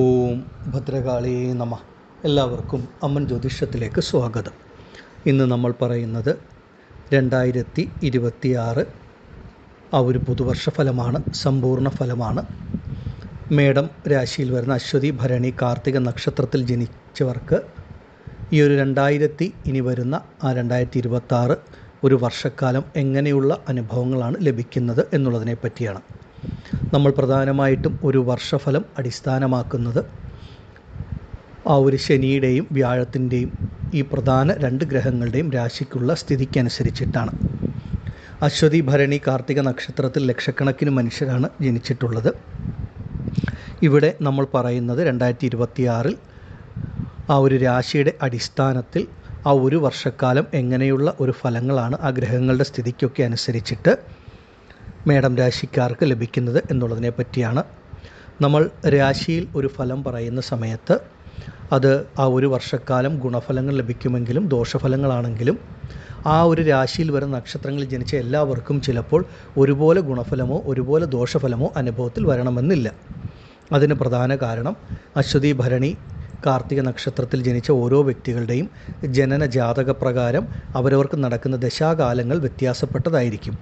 ഓം ഭദ്രകാളി നമ. എല്ലാവർക്കും അമ്മൻ ജ്യോതിഷത്തിലേക്ക് സ്വാഗതം. ഇന്ന് നമ്മൾ പറയുന്നത് രണ്ടായിരത്തി ഇരുപത്തിയാറ് ആ ഒരു പുതുവർഷ ഫലമാണ് സമ്പൂർണ ഫലമാണ്. മേടം രാശിയിൽ വരുന്ന അശ്വതി ഭരണി കാർത്തിക നക്ഷത്രത്തിൽ ജനിച്ചവർക്ക് ഈ ഒരു രണ്ടായിരത്തി ഇനി വരുന്ന ആ രണ്ടായിരത്തി ഇരുപത്താറ് ഒരു വർഷക്കാലം എങ്ങനെയുള്ള അനുഭവങ്ങളാണ് ലഭിക്കുന്നത് എന്നുള്ളതിനെ പറ്റിയാണ്. നമ്മൾ പ്രധാനമായിട്ടും ഒരു വർഷഫലം അടിസ്ഥാനമാക്കുന്നത് ആ ഒരു ശനിയുടെയും വ്യാഴത്തിന്റെയും ഈ പ്രധാന രണ്ട് ഗ്രഹങ്ങളുടെയും രാശിക്കുള്ള സ്ഥിതിക്കനുസരിച്ചിട്ടാണ്. അശ്വതി ഭരണി കാർത്തിക നക്ഷത്രത്തിൽ ലക്ഷക്കണക്കിന് മനുഷ്യരാണ് ജനിച്ചിട്ടുള്ളത്. ഇവിടെ നമ്മൾ പറയുന്നത് രണ്ടായിരത്തി ഇരുപത്തിയാറിൽ ആ ഒരു രാശിയുടെ അടിസ്ഥാനത്തിൽ ആ ഒരു വർഷക്കാലം എങ്ങനെയുള്ള ഒരു ഫലങ്ങളാണ് ആ ഗ്രഹങ്ങളുടെ സ്ഥിതിക്കൊക്കെ അനുസരിച്ചിട്ട് മേടം രാശിക്കാർക്ക് ലഭിക്കുന്നത് എന്നുള്ളതിനെ പറ്റിയാണ്. നമ്മൾ രാശിയിൽ ഒരു ഫലം പറയുന്ന സമയത്ത് അത് ആ ഒരു വർഷക്കാലം ഗുണഫലങ്ങൾ ലഭിക്കുമെങ്കിലും ദോഷഫലങ്ങളാണെങ്കിലും ആ ഒരു രാശിയിൽ വരുന്ന നക്ഷത്രങ്ങളിൽ ജനിച്ച എല്ലാവർക്കും ചിലപ്പോൾ ഒരുപോലെ ഗുണഫലമോ ഒരുപോലെ ദോഷഫലമോ അനുഭവത്തിൽ വരണമെന്നില്ല. അതിന് പ്രധാന കാരണം അശ്വതി ഭരണി കാർത്തിക നക്ഷത്രത്തിൽ ജനിച്ച ഓരോ വ്യക്തികളുടെയും ജനന ജാതക പ്രകാരം അവരവർക്ക് നടക്കുന്ന ദശാകാലങ്ങൾ വ്യത്യാസപ്പെട്ടതായിരിക്കും.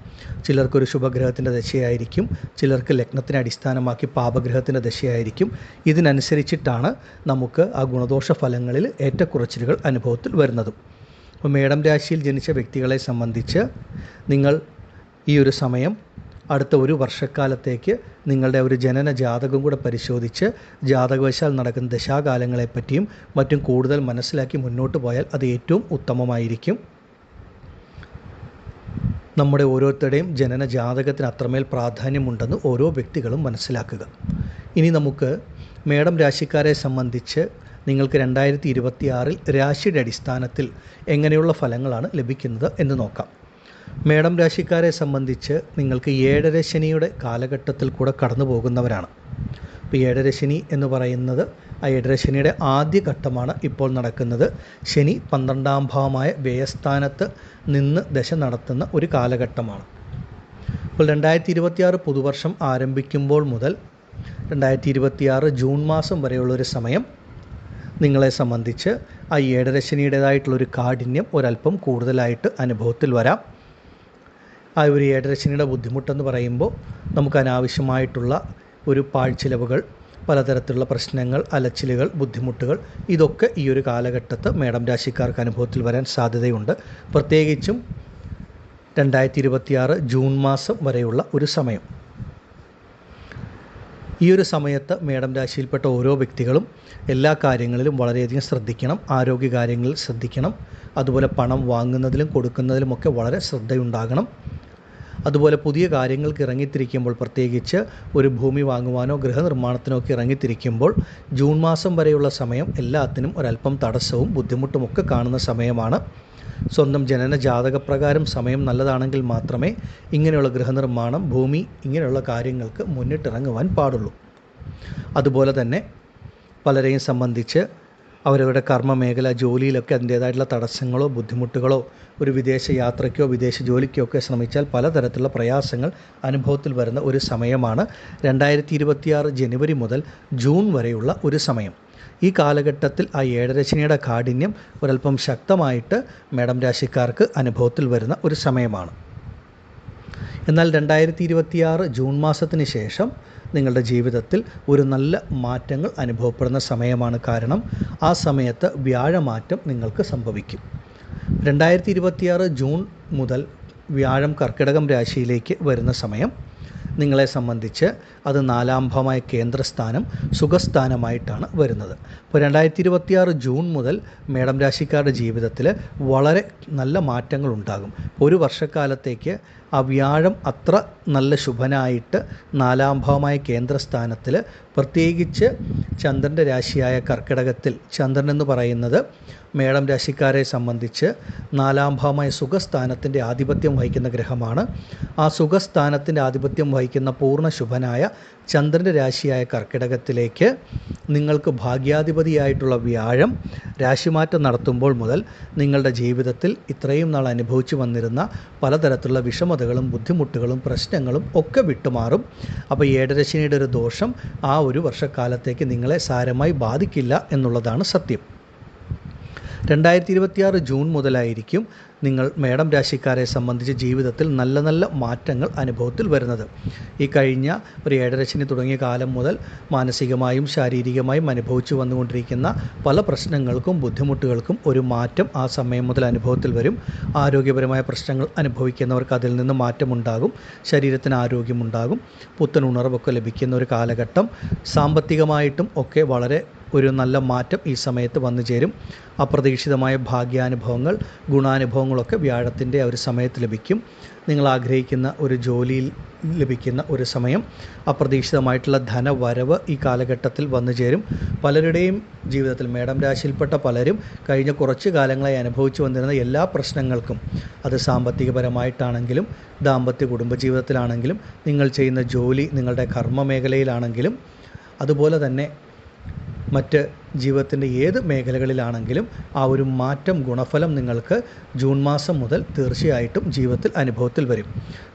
ചിലർക്കൊരു ശുഭഗ്രഹത്തിന്റെ ദശയായിരിക്കും ചിലർക്ക് ലഗ്നത്തിനെ അടിസ്ഥാനമാക്കി പാപഗ്രഹത്തിന്റെ ദശയായിരിക്കും. ഇതിനനുസരിച്ചിട്ടാണ് നമുക്ക് ആ ഗുണദോഷ ഫലങ്ങളിൽ ഏറ്റക്കുറച്ചിലുകൾ അനുഭവത്തിൽ വരുന്നതും. അപ്പോൾ മേടം രാശിയിൽ ജനിച്ച വ്യക്തികളെ സംബന്ധിച്ച് നിങ്ങൾ ഈ ഒരു സമയം അടുത്ത ഒരു വർഷക്കാലത്തേക്ക് നിങ്ങളുടെ ഒരു ജനന ജാതകം കൂടെ പരിശോധിച്ച് ജാതകവശാൽ നടക്കുന്ന ദശാകാലങ്ങളെപ്പറ്റിയും മറ്റും കൂടുതൽ മനസ്സിലാക്കി മുന്നോട്ട് പോയാൽ അത് ഏറ്റവും ഉത്തമമായിരിക്കും. നമ്മുടെ ഓരോരുത്തരുടെയും ജനന ജാതകത്തിന് അത്രമേൽ പ്രാധാന്യമുണ്ടെന്ന് ഓരോ വ്യക്തികളും മനസ്സിലാക്കുക. ഇനി നമുക്ക് മേഡം രാശിക്കാരെ സംബന്ധിച്ച് നിങ്ങൾക്ക് രണ്ടായിരത്തി ഇരുപത്തിയാറിൽ രാശിയുടെ അടിസ്ഥാനത്തിൽ എങ്ങനെയുള്ള ഫലങ്ങളാണ് ലഭിക്കുന്നത് എന്ന് നോക്കാം. മേടം രാശിക്കാരെ സംബന്ധിച്ച് നിങ്ങൾക്ക് ഏഴര ശനിയുടെ കാലഘട്ടത്തിൽ കൂടെ കടന്നു പോകുന്നവരാണ് ഇപ്പോൾ ഏഴര ശനി എന്ന് പറയുന്നത് ആ ഏഴര ശനിയുടെ ആദ്യ ഘട്ടമാണ് ഇപ്പോൾ നടക്കുന്നത്. ശനി പന്ത്രണ്ടാം ഭാവമായ വ്യയസ്ഥാനത്ത് നിന്ന് ദശ നടത്തുന്ന ഒരു കാലഘട്ടമാണ്. ഇപ്പോൾ രണ്ടായിരത്തി ഇരുപത്തിയാറ് പുതുവർഷം ആരംഭിക്കുമ്പോൾ മുതൽ രണ്ടായിരത്തി ഇരുപത്തിയാറ് ജൂൺ മാസം വരെയുള്ളൊരു സമയം നിങ്ങളെ സംബന്ധിച്ച് ആ ഏഴര ശനിയുടേതായിട്ടുള്ളൊരു കാഠിന്യം ഒരല്പം കൂടുതലായിട്ട് അനുഭവത്തിൽ വരാം. ആ ഒരു ഏഴരശനിയുടെ ബുദ്ധിമുട്ടെന്ന് പറയുമ്പോൾ നമുക്ക് അനാവശ്യമായിട്ടുള്ള ഒരു പാഴ്ചിലവുകൾ പലതരത്തിലുള്ള പ്രശ്നങ്ങൾ അലച്ചിലുകൾ ബുദ്ധിമുട്ടുകൾ ഇതൊക്കെ ഈ ഒരു കാലഘട്ടത്ത് മേടം രാശിക്കാർക്ക് അനുഭവത്തിൽ വരാൻ സാധ്യതയുണ്ട്. പ്രത്യേകിച്ചും രണ്ടായിരത്തി ഇരുപത്തിയാറ് ജൂൺ മാസം വരെയുള്ള ഒരു സമയം. ഈ ഒരു സമയത്ത് മേടം രാശിയിൽപ്പെട്ട ഓരോ വ്യക്തികളും എല്ലാ കാര്യങ്ങളിലും വളരെയധികം ശ്രദ്ധിക്കണം ആരോഗ്യ കാര്യങ്ങളിൽ ശ്രദ്ധിക്കണം അതുപോലെ പണം വാങ്ങുന്നതിലും കൊടുക്കുന്നതിലുമൊക്കെ വളരെ ശ്രദ്ധയുണ്ടാകണം. അതുപോലെ പുതിയ കാര്യങ്ങൾക്ക് ഇറങ്ങിത്തിരിക്കുമ്പോൾ പ്രത്യേകിച്ച് ഒരു ഭൂമി വാങ്ങുവാനോ ഗൃഹനിർമ്മാണത്തിനോ ഒക്കെ ഇറങ്ങിത്തിരിക്കുമ്പോൾ ജൂൺ മാസം വരെയുള്ള സമയം എല്ലാത്തിനും ഒരല്പം തടസ്സവും ബുദ്ധിമുട്ടുമൊക്കെ കാണുന്ന സമയമാണ്. സ്വന്തം ജനന ജാതകപ്രകാരം സമയം നല്ലതാണെങ്കിൽ മാത്രമേ ഇങ്ങനെയുള്ള ഗൃഹനിർമ്മാണം ഭൂമി ഇങ്ങനെയുള്ള കാര്യങ്ങൾക്ക് മുന്നിട്ടിറങ്ങുവാൻ പാടുള്ളൂ. അതുപോലെ തന്നെ പലരെയും സംബന്ധിച്ച് അവരവരുടെ കർമ്മ മേഖല ജോലിയിലൊക്കെ അതിന്റേതായിട്ടുള്ള തടസ്സങ്ങളോ ബുദ്ധിമുട്ടുകളോ ഒരു വിദേശ യാത്രയ്ക്കോ വിദേശ ജോലിക്കോ ഒക്കെ ശ്രമിച്ചാൽ പലതരത്തിലുള്ള പ്രയാസങ്ങൾ അനുഭവത്തിൽ വരുന്ന ഒരു സമയമാണ്. രണ്ടായിരത്തി ഇരുപത്തിയാറ് ജനുവരി മുതൽ ജൂൺ വരെയുള്ള ഒരു സമയം. ഈ കാലഘട്ടത്തിൽ ആ ഏഴരശനിയുടെ കാഠിന്യം ഒരല്പം ശക്തമായിട്ട് മേഡം രാശിക്കാർക്ക് അനുഭവത്തിൽ വരുന്ന ഒരു സമയമാണ്. എന്നാൽ രണ്ടായിരത്തി ഇരുപത്തിയാറ് ജൂൺ മാസത്തിന് ശേഷം നിങ്ങളുടെ ജീവിതത്തിൽ ഒരു നല്ല മാറ്റങ്ങൾ അനുഭവപ്പെടുന്ന സമയമാണ് കാരണം ആ സമയത്ത് വ്യാഴമാറ്റം നിങ്ങൾക്ക് സംഭവിക്കും. രണ്ടായിരത്തി ഇരുപത്തിയാറ് ജൂൺ മുതൽ വ്യാഴം കർക്കിടകം രാശിയിലേക്ക് വരുന്ന സമയം നിങ്ങളെ സംബന്ധിച്ച് അത് നാലാംഭമായ കേന്ദ്രസ്ഥാനം സുഖസ്ഥാനമായിട്ടാണ് വരുന്നത്. അപ്പോൾ രണ്ടായിരത്തി ഇരുപത്തിയാറ് ജൂൺ മുതൽ മേടം രാശിക്കാരുടെ ജീവിതത്തിൽ വളരെ നല്ല മാറ്റങ്ങൾ ഉണ്ടാകും. ഒരു വർഷക്കാലത്തേക്ക് ആ വ്യാഴം അത്ര നല്ല ശുഭനായിട്ട് നാലാം ഭാവമായ കേന്ദ്രസ്ഥാനത്തിൽ പ്രത്യേകിച്ച് ചന്ദ്രന്റെ രാശിയായ കർക്കിടകത്തിൽ ചന്ദ്രൻ എന്ന് പറയുന്നത് മേടം രാശിക്കാരെ സംബന്ധിച്ച് നാലാം ഭാവമായ സുഖസ്ഥാനത്തിന്റെ ആധിപത്യം വഹിക്കുന്ന ഗ്രഹമാണ്. ആ സുഖസ്ഥാനത്തിന്റെ ആധിപത്യം വഹിക്കുന്ന പൂർണ ശുഭനായ ചന്ദ്രന്റെ രാശിയായ കർക്കിടകത്തിലേക്ക് നിങ്ങൾക്ക് ഭാഗ്യാധിപതിയായിട്ടുള്ള വ്യാഴം രാശിമാറ്റം നടത്തുമ്പോൾ മുതൽ നിങ്ങളുടെ ജീവിതത്തിൽ ഇത്രയും നാൾ അനുഭവിച്ചു വന്നിരുന്ന പലതരത്തിലുള്ള വിഷമതകളും ബുദ്ധിമുട്ടുകളും പ്രശ്നങ്ങളും ഒക്കെ വിട്ടുമാറും. അപ്പോൾ ഏഴരശനിയുടെ ഒരു ദോഷം ആ ഒരു വർഷക്കാലത്തേക്ക് നിങ്ങളെ സാരമായി ബാധിക്കില്ല എന്നുള്ളതാണ് സത്യം. രണ്ടായിരത്തി ഇരുപത്തിയാറ് ജൂൺ മുതലായിരിക്കും നിങ്ങൾ മേടം രാശിക്കാരെ സംബന്ധിച്ച് ജീവിതത്തിൽ നല്ല നല്ല മാറ്റങ്ങൾ അനുഭവത്തിൽ വരുന്നത്. ഈ കഴിഞ്ഞ ഒരു ഏഴരശനി തുടങ്ങിയ കാലം മുതൽ മാനസികമായും ശാരീരികമായും അനുഭവിച്ചു വന്നുകൊണ്ടിരിക്കുന്ന പല പ്രശ്നങ്ങൾക്കും ബുദ്ധിമുട്ടുകൾക്കും ഒരു മാറ്റം ആ സമയം മുതൽ അനുഭവത്തിൽ വരും. ആരോഗ്യപരമായ പ്രശ്നങ്ങൾ അനുഭവിക്കുന്നവർക്ക് അതിൽ നിന്ന് മാറ്റമുണ്ടാകും. ശരീരത്തിന് ആരോഗ്യമുണ്ടാകും. പുത്തൻ ഉണർവൊക്കെ ലഭിക്കുന്ന ഒരു കാലഘട്ടം. സാമ്പത്തികമായിട്ടും ഒക്കെ വളരെ ഒരു നല്ല മാറ്റം ഈ സമയത്ത് വന്നു ചേരും. അപ്രതീക്ഷിതമായ ഭാഗ്യാനുഭവങ്ങൾ ഗുണാനുഭവങ്ങളൊക്കെ വ്യാഴത്തിന്റെ ഒരു സമയത്ത് ലഭിക്കും. നിങ്ങൾ ആഗ്രഹിക്കുന്ന ഒരു ജോലിയിൽ ലഭിക്കുന്ന ഒരു സമയം അപ്രതീക്ഷിതമായിട്ടുള്ള ധനവരവ് ഈ കാലഘട്ടത്തിൽ വന്നു ചേരും. പലരുടെയും ജീവിതത്തിൽ മേടം രാശിയിൽപ്പെട്ട പലരും കഴിഞ്ഞ കുറച്ച് കാലങ്ങളായി അനുഭവിച്ചു വന്നിരുന്ന എല്ലാ പ്രശ്നങ്ങൾക്കും അത് സാമ്പത്തികപരമായിട്ടാണെങ്കിലും ദാമ്പത്യ കുടുംബജീവിതത്തിലാണെങ്കിലും നിങ്ങൾ ചെയ്യുന്ന ജോലി നിങ്ങളുടെ കർമ്മ മേഖലയിലാണെങ്കിലും അതുപോലെ തന്നെ മറ്റ് ജീവിതത്തിന്റെ ഏത് മേഖലകളിലാണെങ്കിലും ആ ഒരു മാറ്റം ഗുണഫലം നിങ്ങൾക്ക് ജൂൺ മാസം മുതൽ തീർച്ചയായിട്ടും ജീവിതത്തിൽ അനുഭവത്തിൽ വരും.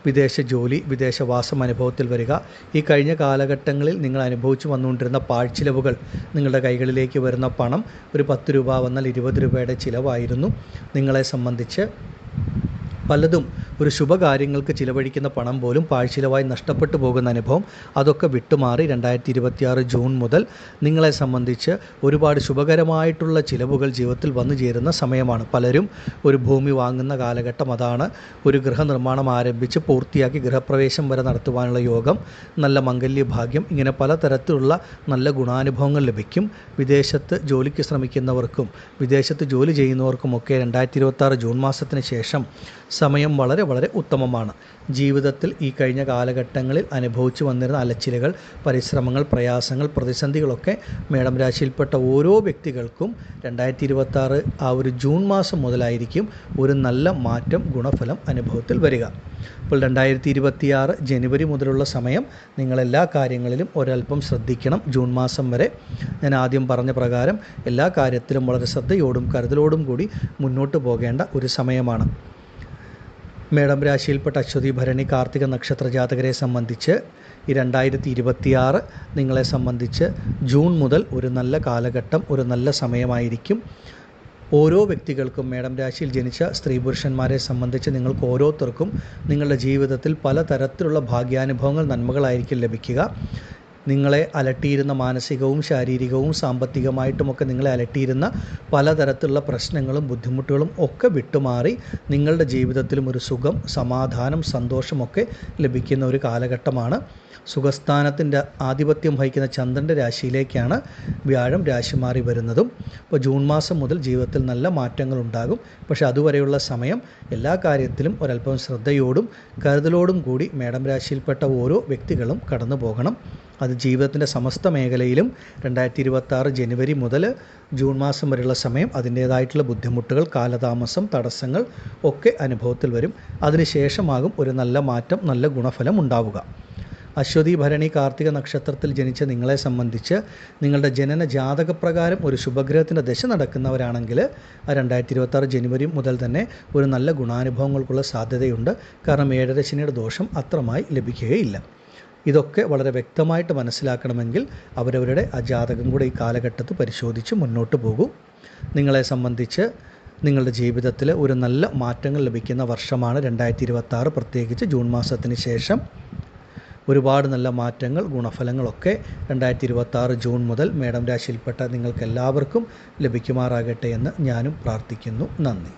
വിദേശ ജോലി വിദേശവാസം അനുഭവത്തിൽ വരിക. ഈ കഴിഞ്ഞ കാലഘട്ടങ്ങളിൽ നിങ്ങൾ അനുഭവിച്ചു വന്നുകൊണ്ടിരുന്ന പാഴ്ചിലവുകൾ നിങ്ങളുടെ കൈകളിലേക്ക് വരുന്ന പണം ഒരു പത്ത് രൂപ വന്നാൽ ഇരുപത് രൂപയുടെ ചിലവായിരുന്നു. നിങ്ങളെ സംബന്ധിച്ച് പലതും ഒരു ശുഭകാര്യങ്ങൾക്ക് ചിലവഴിക്കുന്ന പണം പോലും പാഴ്ചിലവായി നഷ്ടപ്പെട്ടു പോകുന്ന അനുഭവം അതൊക്കെ വിട്ടുമാറി രണ്ടായിരത്തി ഇരുപത്തിയാറ് ജൂൺ മുതൽ നിങ്ങളെ സംബന്ധിച്ച് ഒരുപാട് ശുഭകരമായിട്ടുള്ള ചിലവുകൾ ജീവിതത്തിൽ വന്നു ചേരുന്ന സമയമാണ്. പലരും ഒരു ഭൂമി വാങ്ങുന്ന കാലഘട്ടം അതാണ് ഒരു ഗൃഹനിർമ്മാണം ആരംഭിച്ച് പൂർത്തിയാക്കി ഗൃഹപ്രവേശം വരെ നടത്തുവാനുള്ള യോഗം നല്ല മംഗല്യ ഭാഗ്യം ഇങ്ങനെ പലതരത്തിലുള്ള നല്ല ഗുണാനുഭവങ്ങൾ ലഭിക്കും. വിദേശത്ത് ജോലിക്ക് ശ്രമിക്കുന്നവർക്കും വിദേശത്ത് ജോലി ചെയ്യുന്നവർക്കുമൊക്കെ രണ്ടായിരത്തി ഇരുപത്തി ജൂൺ മാസത്തിന് ശേഷം സമയം വളരെ വളരെ ഉത്തമമാണ്. ജീവിതത്തിൽ ഈ കഴിഞ്ഞ കാലഘട്ടങ്ങളിൽ അനുഭവിച്ചു വന്നിരുന്ന അലച്ചിലുകൾ പരിശ്രമങ്ങൾ പ്രയാസങ്ങൾ പ്രതിസന്ധികളൊക്കെ മേടം രാശിയിൽപ്പെട്ട ഓരോ വ്യക്തികൾക്കും രണ്ടായിരത്തി ഇരുപത്താറ് ആ ഒരു ജൂൺ മാസം മുതലായിരിക്കും ഒരു നല്ല മാറ്റം ഗുണഫലം അനുഭവത്തിൽ വരിക. അപ്പോൾ രണ്ടായിരത്തി ഇരുപത്തിയാറ് ജനുവരി മുതലുള്ള സമയം നിങ്ങൾ എല്ലാ കാര്യങ്ങളിലും ഒരല്പം ശ്രദ്ധിക്കണം ജൂൺ മാസം വരെ. ഞാൻ ആദ്യം പറഞ്ഞ പ്രകാരം എല്ലാ കാര്യത്തിലും വളരെ ശ്രദ്ധയോടും കരുതലോടും കൂടി മുന്നോട്ട് പോകേണ്ട ഒരു സമയമാണ്. മേടം രാശിയിൽപ്പെട്ട അശ്വതി ഭരണി കാർത്തിക നക്ഷത്ര ജാതകരെ സംബന്ധിച്ച് ഈ രണ്ടായിരത്തി ഇരുപത്തിയാറ് നിങ്ങളെ സംബന്ധിച്ച് ജൂൺ മുതൽ ഒരു നല്ല കാലഘട്ടം ഒരു നല്ല സമയമായിരിക്കും. ഓരോ വ്യക്തികൾക്കും മേടം രാശിയിൽ ജനിച്ച സ്ത്രീ പുരുഷന്മാരെ സംബന്ധിച്ച് നിങ്ങൾക്ക് ഓരോരുത്തർക്കും നിങ്ങളുടെ ജീവിതത്തിൽ പലതരത്തിലുള്ള ഭാഗ്യാനുഭവങ്ങൾ നന്മകളായിരിക്കും ലഭിക്കുക. നിങ്ങളെ അലട്ടിയിരുന്ന മാനസികവും ശാരീരികവും സാമ്പത്തികമായിട്ടുമൊക്കെ നിങ്ങളെ അലട്ടിയിരുന്ന പലതരത്തിലുള്ള പ്രശ്നങ്ങളും ബുദ്ധിമുട്ടുകളും ഒക്കെ വിട്ടുമാറി നിങ്ങളുടെ ജീവിതത്തിലും ഒരു സുഖം സമാധാനം സന്തോഷമൊക്കെ ലഭിക്കുന്ന ഒരു കാലഘട്ടമാണ്. സുഖസ്ഥാനത്തിന്റെ ആധിപത്യം വഹിക്കുന്ന ചന്ദ്രന്റെ രാശിയിലേക്കാണ് വ്യാഴം രാശി മാറി വരുന്നതും. അപ്പോൾ ജൂൺ മാസം മുതൽ ജീവിതത്തിൽ നല്ല മാറ്റങ്ങൾ ഉണ്ടാകും പക്ഷെ അതുവരെയുള്ള സമയം എല്ലാ കാര്യത്തിലും ഒരല്പം ശ്രദ്ധയോടും കരുതലോടും കൂടി മേടം രാശിയിൽപ്പെട്ട ഓരോ വ്യക്തികളും കടന്നു പോകണം അത് ജീവിതത്തിന്റെ സമസ്ത മേഖലയിലും രണ്ടായിരത്തി ഇരുപത്തി ജനുവരി മുതൽ ജൂൺ മാസം വരെയുള്ള സമയം അതിന്റേതായിട്ടുള്ള ബുദ്ധിമുട്ടുകൾ കാലതാമസം തടസ്സങ്ങൾ ഒക്കെ അനുഭവത്തിൽ വരും. അതിനുശേഷമാകും ഒരു നല്ല മാറ്റം നല്ല ഗുണഫലം ഉണ്ടാവുക. അശ്വതി ഭരണി കാർത്തിക നക്ഷത്രത്തിൽ ജനിച്ച നിങ്ങളെ സംബന്ധിച്ച് നിങ്ങളുടെ ജനന ജാതകപ്രകാരം ഒരു ശുഭഗ്രഹത്തിന്റെ ദശ നടക്കുന്നവരാണെങ്കിൽ രണ്ടായിരത്തി ഇരുപത്താറ് ജനുവരി മുതൽ തന്നെ ഒരു നല്ല ഗുണാനുഭവങ്ങൾക്കുള്ള സാധ്യതയുണ്ട്. കാരണം ഏഴരശനിയുടെ ദോഷം അത്രമായി ലഭിക്കുകയില്ല. ഇതൊക്കെ വളരെ വ്യക്തമായിട്ട് മനസ്സിലാക്കണമെങ്കിൽ അവരവരുടെ ആ ജാതകം കൂടെ ഈ കാലഘട്ടത്തിൽ പരിശോധിച്ച് മുന്നോട്ട് പോകും. നിങ്ങളെ സംബന്ധിച്ച് നിങ്ങളുടെ ജീവിതത്തിൽ ഒരു നല്ല മാറ്റങ്ങൾ ലഭിക്കുന്ന വർഷമാണ് രണ്ടായിരത്തി ഇരുപത്താറ് പ്രത്യേകിച്ച് ജൂൺ മാസത്തിന് ശേഷം ഒരുപാട് നല്ല മാറ്റങ്ങൾ ഗുണഫലങ്ങളൊക്കെ രണ്ടായിരത്തി ഇരുപത്താറ് ജൂൺ മുതൽ മേഡം രാശിയിൽപ്പെട്ട നിങ്ങൾക്ക് എല്ലാവർക്കും ലഭിക്കുമാറാകട്ടെ എന്ന് ഞാനും പ്രാർത്ഥിക്കുന്നു. നന്ദി.